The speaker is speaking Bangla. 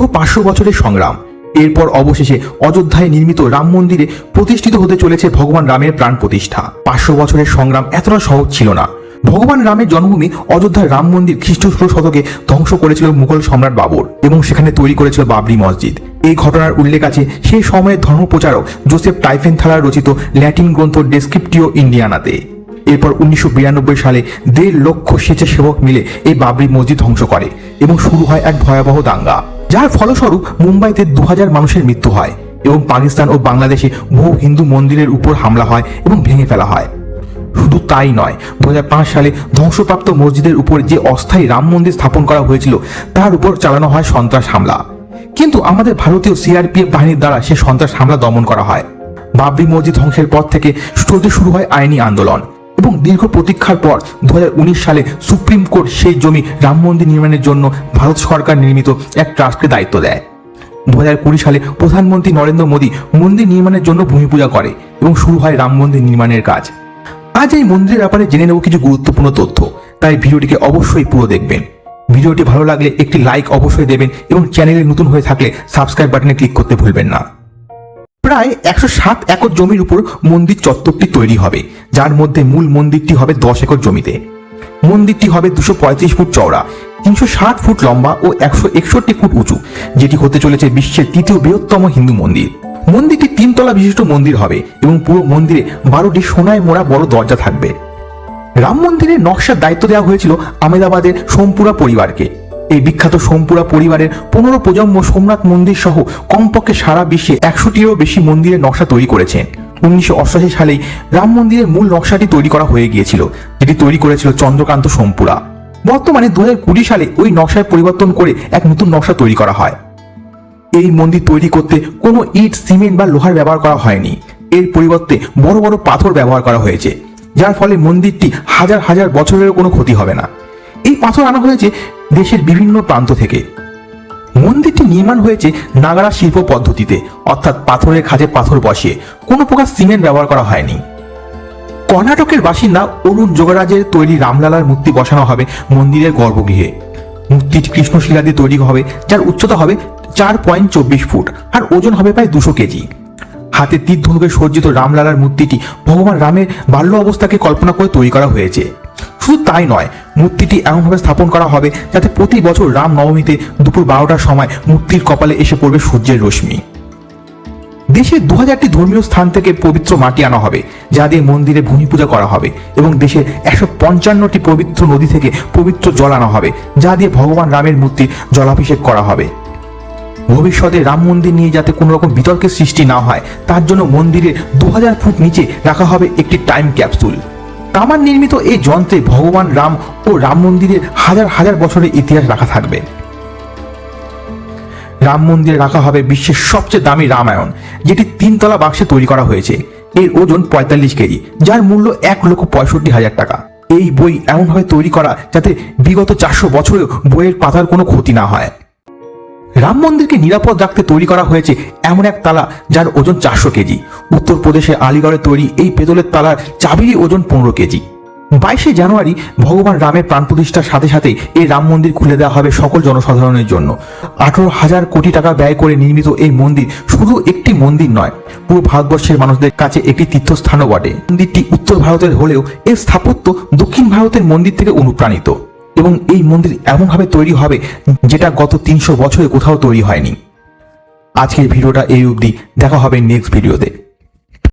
দীর্ঘ পাঁচশো বছরের সংগ্রাম। এরপর অবশেষে অযোধ্যায় নির্মিত রাম মন্দিরে প্রতিষ্ঠিত হতে চলেছে ভগবান রামের প্রাণ প্রতিষ্ঠা। পাঁচশো বছরের সংগ্রাম এতটা সহজ ছিল না। ভগবান রামের জন্মভূমি অযোধ্যার রাম মন্দির খ্রিস্ট শতকে ধ্বংস করেছিল মুঘল সম্রাট বাবর এবং সেখানে তৈরি করেছিল বাবরি মসজিদ। এই ঘটনার উল্লেখ আছে সেই সময়ের ধর্মপ্রচারক জোসেফ টাইফেন থালার রচিত ল্যাটিন গ্রন্থ ডেসক্রিপটিও ইন্ডিয়ানাতে। এরপর উনিশশো বিরানব্বই সালে দেড় লক্ষ স্বেচ্ছাসেবক মিলে এই বাবরি মসজিদ ধ্বংস করে এবং শুরু হয় এক ভয়াবহ দাঙ্গা। যার ফলস্বরূপ মুম্বাইতে দু হাজার মানুষের মৃত্যু হয় এবং পাকিস্তান ও বাংলাদেশে বহু হিন্দু মন্দিরের উপর হামলা হয় এবং ভেঙে ফেলা হয়। শুধু তাই নয় দু সালে ধ্বংসপ্রাপ্ত মসজিদের উপর যে অস্থায়ী রাম মন্দির স্থাপন করা হয়েছিল, তার উপর চালানো হয় সন্ত্রাস হামলা। কিন্তু আমাদের ভারতীয় সিআরপিএফ বাহিনীর দ্বারা সে সন্ত্রাস হামলা দমন করা হয়। বাবরি মসজিদ ধ্বংসের পর থেকে শুরু হয় আইনি আন্দোলন। এবং দীর্ঘ প্রতীক্ষার পর দু হাজার উনিশ সালে সুপ্রিম কোর্ট সেই জমি রাম মন্দির নির্মাণের জন্য ভারত সরকার নির্মিত এক ট্রাস্টকে দায়িত্ব দেয়। দু হাজার কুড়ি সালে প্রধানমন্ত্রী নরেন্দ্র মোদী মন্দির নির্মাণের জন্য ভূমি পূজা করে এবং শুরু হয় রাম মন্দির নির্মাণের কাজ। আজ এই মন্দিরের ব্যাপারে জেনে নেব কিছু গুরুত্বপূর্ণ তথ্য, তাই ভিডিওটিকে অবশ্যই পুরো দেখবেন। ভিডিওটি ভালো লাগলে একটি লাইক অবশ্যই দেবেন এবং চ্যানেলে নতুন হয়ে থাকলে সাবস্ক্রাইব বাটনে ক্লিক করতে ভুলবেন না। প্রায় একশো সাত একর জমির উপর মন্দির চত্বরটি তৈরি হবে, যার মধ্যে মূল মন্দিরটি হবে দশ একর জমিতে। মন্দিরটি হবে দুশো পঁয়ত্রিশ ফুট চওড়া, তিনশো ষাট ফুট লম্বা ও একশো একষট্টি ফুট উঁচু, যেটি হতে চলেছে বিশ্বের তৃতীয় বৃহত্তম হিন্দু মন্দির। মন্দিরটি তিনতলা বিশিষ্ট মন্দির হবে এবং পুরো মন্দিরে বারোটি সোনায় মোড়া বড় দরজা থাকবে। রাম মন্দিরের নকশার দায়িত্ব দেওয়া হয়েছিল আমেদাবাদের সোমপুরা পরিবারকে। এই বিখ্যাত সোমপুরা পরিবারের পনেরো প্রজন্ম সোমনাথ মন্দির সহ কমপক্ষে সারা বিশ্বে একশোটিরও বেশি মন্দিরের নকশা তৈরি করেছেন উনিশশো অষ্টাশি সালেই রাম মন্দিরের মূল নকশাটি তৈরি করা হয়ে গিয়েছিল, যেটি তৈরি করেছিল চন্দ্রকান্ত সোমপুরা। বর্তমানে দু কুড়ি সালে ওই নকশায় পরিবর্তন করে এক নতুন নকশা তৈরি করা হয়। এই মন্দির তৈরি করতে কোনো ইট, সিমেন্ট বা লোহার ব্যবহার করা হয়নি। এর পরিবর্তে বড় বড় পাথর ব্যবহার করা হয়েছে, যার ফলে মন্দিরটি হাজার হাজার বছরেরও কোনো ক্ষতি হবে না। এই পাথর আনা হয়েছে দেশের বিভিন্ন প্রান্ত থেকে। মন্দিরটি নির্মাণ হয়েছে নাগারা শিল্প পদ্ধতিতে, অর্থাৎ পাথরের খাজে পাথর বসিয়ে। কোনো প্রকার সিমেন্ট ব্যবহার করা হয়নি। কর্ণাটকের বাসিন্দা অরুণ যোগরাজের তৈরি রামলালার মূর্তি বসানো হবে মন্দিরের গর্ভগৃহে। মূর্তিটি কৃষ্ণশিলা দিয়ে তৈরি হবে, যার উচ্চতা হবে চার পয়েন্ট চব্বিশ ফুট আর ওজন হবে প্রায় দুশো কেজি। হাতে তীর ধনুকে সজ্জিত রামলালার মূর্তিটি ভগবান রামের বাল্য অবস্থাকে কল্পনা করে তৈরি করা হয়েছে। শুধু তাই নয়, মূর্তিটি এমনভাবে স্থাপন করা হবে যাতে প্রতি বছর রাম নবমীতে দুপুর বারোটার সময় মূর্তির কপালে এসে পড়বে সূর্যের রশ্মি। দেশের দু হাজারটি ধর্মীয় স্থান থেকে পবিত্র মাটি আনা হবে, যা দিয়ে মন্দিরে ভূমি পূজা করা হবে এবং দেশের একশো পঞ্চান্নটি পবিত্র নদী থেকে পবিত্র জল আনা হবে, যা দিয়ে ভগবান রামের মূর্তি জলাভিষেক করা হবে। ভবিষ্যতে রাম মন্দির নিয়ে যাতে কোনো রকম বিতর্কের সৃষ্টি না হয়, তার জন্য মন্দিরের দু হাজার ফুট নিচে রাখা হবে একটি টাইম ক্যাপসুল তামার নির্মিত এই যন্ত্রে ভগবান রাম ও রাম মন্দিরের হাজার হাজার বছরের ইতিহাস রাখা থাকবে। রাম মন্দিরে রাখা হবে বিশ্বের সবচেয়ে দামি রামায়ণ, যেটি তিনতলা বাক্সে তৈরি করা হয়েছে। এর ওজন পঁয়তাল্লিশ কেজি, যার মূল্য এক লক্ষ পঁয়ষট্টি হাজার টাকা। এই বই এমনভাবে তৈরি করা যাতে বিগত চারশো বছরেও বইয়ের পাতার কোনো ক্ষতি না হয়। রাম মন্দিরকে নিরাপদ রাখতে তৈরি করা হয়েছে এমন এক তালা যার ওজন চারশো কেজি। উত্তরপ্রদেশের আলিগড়ে তৈরি এই পেতলের তালার চাবিরই ওজন পনেরো কেজি। বাইশে জানুয়ারি ভগবান রামের প্রাণ প্রতিষ্ঠার সাথে সাথে এই রাম মন্দির খুলে দেওয়া হবে সকল জনসাধারণের জন্য। আঠারো হাজার কোটি টাকা ব্যয় করে নির্মিত এই মন্দির শুধু একটি মন্দির নয়, পুরো ভারতবর্ষের মানুষদের কাছে একটি তীর্থস্থানও বটে। মন্দিরটি উত্তর ভারতের হলেও এর স্থাপত্য দক্ষিণ ভারতের মন্দির থেকে অনুপ্রাণিত। এবং এই মন্দির এমনভাবে তৈরি হবে যেটা গত তিনশো বছরে কোথাও তৈরি হয়নি। আজকের ভিডিওটা এই অবধি। দেখা হবে নেক্সট ভিডিওতে